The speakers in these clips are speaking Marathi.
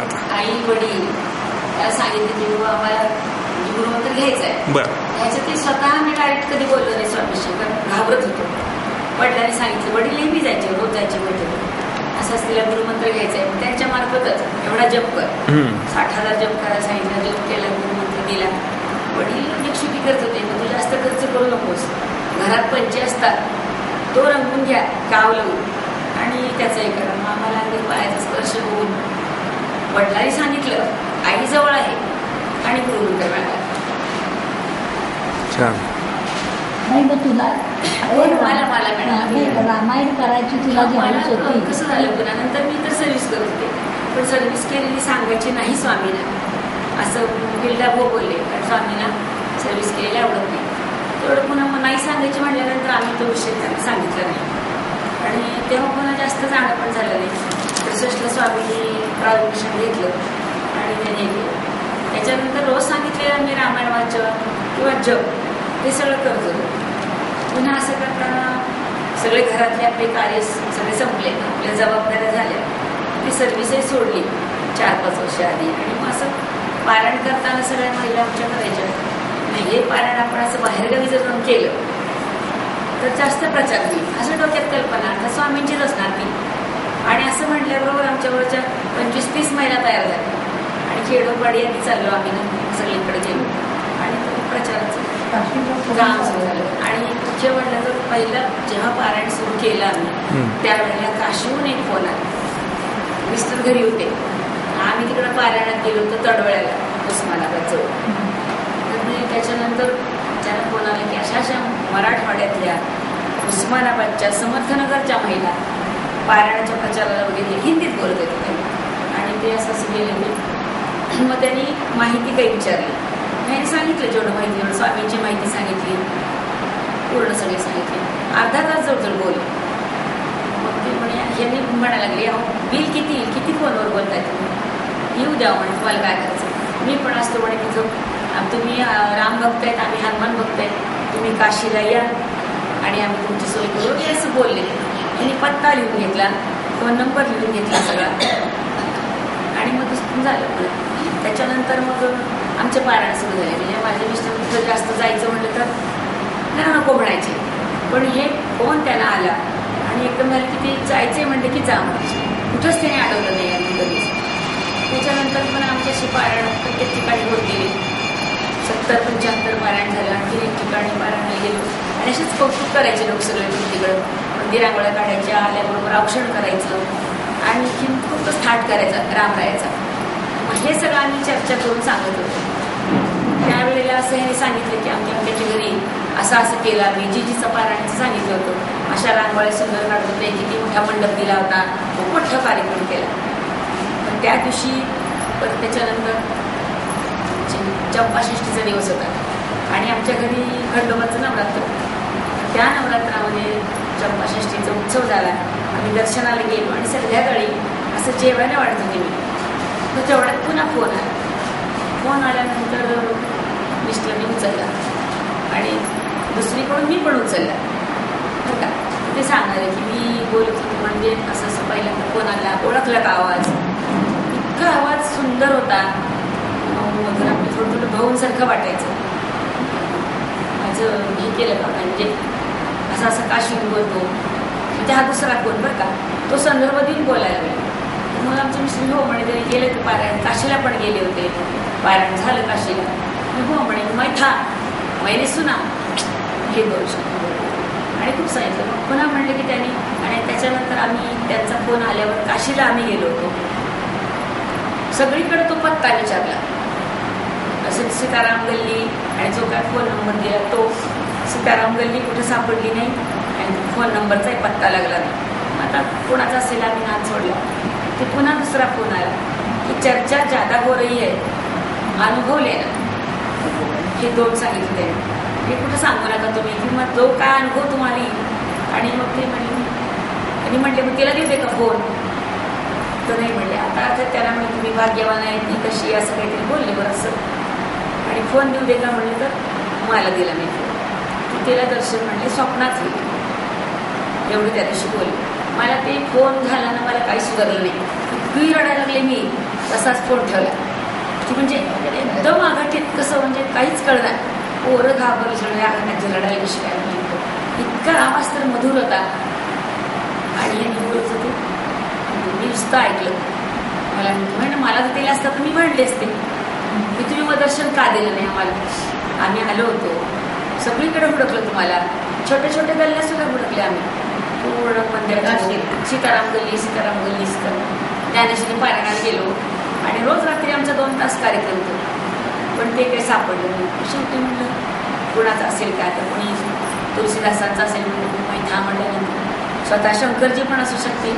आता आई वडील सांगितलं की आम्हाला म्हणजे गुरुमंत्र घ्यायचा आहे बर. ह्याचं ते स्वतः मी डायरेक्ट कधी बोललो नाही स्वामीशी कारण घाबरत होतो. वडिलांनी सांगितलं वडील नेहमी जायचे रोज जायचे वडील असं तिला गुरुमंत्र घ्यायचा आहे त्यांच्या मार्फतच एवढा जप कर. साठ हजार जप करायला सांगितलं जप केला गुरुमंत्र दिला. वडील म्हणजे सुखी करत होते मग तू जास्त खर्च करू नकोस. घरात पंचे असतात. तो रंगून घ्या गाव लावून आणि त्याचं हे करा. मग आम्हाला पायाचा स्पर्श होऊन वडिलांनी सांगितलं आई जवळ आहे आणि मिळाला छान. नाही मग तुला मला- मला मिळालं. रामायण करायची तुला होती. कसं झालं पुन्हा नंतर मी तर सर्व्हिस करत होते. पण सर्व्हिस केलेली सांगायची नाही स्वामीला असं बिल्डा भो बोलले कारण स्वामीला सर्व्हिस केलेली आवडत नाही. तेवढं पुन्हा मग नाही सांगायची म्हटल्यानंतर आम्ही तो विषय त्यांना सांगितला नाही. आणि तेव्हा पुन्हा जास्त जाणं पण झालं नाही. त्रेसष्टला स्वामींनी प्राविशन घेतलं. आणि त्याने त्याच्यानंतर रोज सांगितलेलं मी रामायण वाचन किंवा जग हे सगळं करत होतो. पुन्हा असं करताना सगळे घरातले आपले कार्य सगळे संपले. आपल्या जबाबदाऱ्या झाल्या. ती सर्व्हिसही सोडली. चार पाच वर्ष आधी. आणि मग असं पारायण करताना सगळ्या महिला आमच्या करायच्या. नाही हे पारायण आपण असं बाहेरगावी जर जाऊन केलं तर जास्त प्रचार होईल. असं डोक्यात कल्पना. आता स्वामींचीच असणार मी. आणि असं म्हटल्याबरोबर आमच्याबरोबरच्या पंचवीस तीस महिला तयार झाल्या. आणि खेडोपाडी आम्ही चाललो आम्ही सगळीकडे गेलो. आणि तो प्रचाराचं काम सुरू झालं. आणि म्हटलं तर पहिलं जेव्हा पारायण सुरू केलं आम्ही. त्यावेळेला काशीहून एक फोन आला. मिस्टर घरी होते. आम्ही तिकडं पारायणात गेलो होतो तडवळ्याला उस्मानाबाद जवळ. तर मी त्याच्यानंतर त्याला फोन आला की अशा अशा मराठवाड्यातल्या उस्मानाबादच्या समर्थनगरच्या महिला पारायणाच्या प्रचाराला वगैरे हिंदीत बोलत होते ते. आणि ते असं असं गेले मग त्यांनी माहिती काही विचारली. मी सांगितलं जेवढं माहिती जेवढं स्वामींची माहिती सांगितली. पूर्ण सगळे सांगितले. अर्धा तास जवळजवळ बोल मग ते म्हणे यांनी म्हणायला लागले अहो बिल किती? येईल? किती फोनवर बोलताय तुम्ही? येऊ द्या म्हणे तुम्हाला काय करायचं? मी पण असतो म्हणे तुझं आम- तुम्ही राम भक्त आहेत आम्ही हनुमान भक्त आहेत तुम्ही काशीला या आणि आम्ही तुमची सोय करू. हे असं बोलले. त्यांनी पत्ता लिहून घेतला फोन नंबर लिहून घेतला सगळा. आणि मग तिथून झालं त्याच्यानंतर मग आमचे पारायण सुरू झाले. म्हणजे माझे मिस्टर जर जास्त जायचं म्हटलं तर त्यांना नको म्हणायचे. पण हे फोन त्यांना आला. आणि एकदम झालं की ते जायचे म्हणते की जा म्हणायचे. कुठंच त्याने आठवलं नाही आम्ही कधीच त्याच्यानंतर पण आमच्याशी पारायण प्रत्येक ठिकाणी होत गेले. सत्तर पंच्याहत्तर पारायण झालं. आणखी एक ठिकाणी पारायण गेलो. आणि असेच कौतुक करायचे लोक सगळे तिकडं. मंदिरांगोळ्या काढायच्या आल्याबरोबर औक्षण करायचं आणखी खूप थाट करायचा रामरायाचा मग हे सगळं आम्ही चर्चा करून सांगत होतो. त्यावेळेला असं ह्याने सांगितलं की आमच्या आमच्या घरी असं असं केलं आम्ही जी जीचं सांगितलं होतं. अशा रांगोळ्या सुंदर काढत होते किती मोठा मंडप दिला होता खूप मोठा कार्यक्रम केला. पण त्या दिवशी परत त्याच्यानंतर चंपाषष्टीचा चंपाषष्ठीचा दिवस होता. आणि आमच्या घरी खंडोबाचं नवरात्र. त्या नवरात्रामध्ये चंपाषष्ठीचा उत्सव झाला. आम्ही दर्शनाला गेलो आणि संध्याकाळी असं जेवायला वाटत होते मी. तर तेवढ्यात पुन्हा फोन आला. फोन आल्यानंतर मिस्टरने उचलला. आणि दुसरीकडून मी पण उचलला. बरं का? ते सांगणार की मी बोलत होतो म्हणजे असं असं पहिल्यांदा फोन आला. ओळखला का आवाज? इतका आवाज सुंदर होता. मग आपलं थोडं थोडं भाऊंसारखं वाटायचं. माझं हे केलं का? म्हणजे असं असं का शिकून बोलतो म्हणजे हा दुसरा कोण बरं का? तो संदर्भ देऊन बोलायला लागला. मग आमचे मिस्टर हो म्हणे तरी गेले ते पारायण. काशीला पण गेले होते. पारायण झालं काशीला. हो म्हणे मै था मैने सुना. हे दोन शब्द आणि खूप सांगितलं. मग पुन्हा म्हणलं की त्यांनी आणि त्याच्यानंतर आम्ही त्यांचा फोन आल्यावर काशीला आम्ही गेलो होतो. सगळीकडे तो पत्ता विचारला. असं सीताराम गल्ली आणि जो काय फोन नंबर दिला तो सीताराम गल्ली कुठे सापडली नाही. आणि फोन नंबरचाही पत्ता लागला नाही. आता कोणाचा असेल आम्ही हात सोडला. ते पुन्हा दुसरा फोन आला. की चर्चा जादा हो रही अनुभवले अनुभव हे दोन सांगितले त्यांनी. हे कुठं सांगू नका तुम्ही. की मग जो काय अनुभव तुम्हाला येईल. आणि मग ते म्हणले आणि म्हटले मग तिला देऊ दे का फोन तर नाही म्हणले आता अर्थात त्याला म्हणजे तुम्ही भाग्यवान आहे ती कशी असं काहीतरी बोलले बरं असं. आणि फोन देऊ दे का म्हणले तर मला दिला मी फोन तिला दर्शन म्हणले स्वप्नात होईल एवढं त्या दिवशी बोलली. मला ते फोन झाला ना मला काही सुधारलं नाही. इतकी रडायला लागले मी. तसाच फोन ठेवला. की म्हणजे एकदम आघाटीत कसं म्हणजे काहीच कळणार. पोरं घाबर सगळे आघाटाची रडायला कशी काय इतका आवाज तर मधुर होता. आणि बोलत होते मी नुसतं ऐकलं. मला म्हणजे मला जर दिलं असतं तर मी म्हणले असते. की तुम्ही मग दर्शन का दिलं नाही आम्हाला? आम्ही आलो होतो. सगळीकडे हुडकलं तुम्हाला. छोटे छोटे गल्ल्या सुद्धा हुडकले आम्ही. पूर्ण मंदिरात सीताराम गल्ली सीताराम गल्ली सीताराम ज्ञानेश्वरी पारायणाला गेलो. आणि रोज रात्री आमचा दोन तास कार्यक्रम होतो. पण ते काही सापडलं नाही. शेवटी म्हणलं कुणाचं असेल काय? तर कोणी तुळशीदासांचं असेल म्हणून माहिती हा म्हणल्यानंतर स्वतः शंकरजी पण असू शकते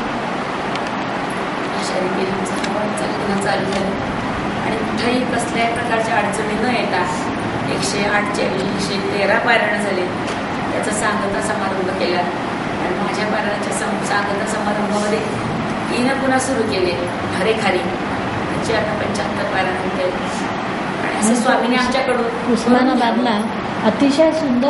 अशा रीतीने चालू झाला. आणि कुठेही कसल्याही प्रकारच्या अडचणी न येता एकशे आठच्या एकशे तेरा पारायण झाले. त्याचा सांगता समारंभ केला. आणि माझ्या पारायणाच्या सं सांगता समारंभामध्ये तिनं पुन्हा सुरू केले. हरे खारी. त्याची आता पंच्याहत्तर पारायण होते आणि असं स्वामीने आमच्याकडून उस्मानाबादला अतिशय सुंदर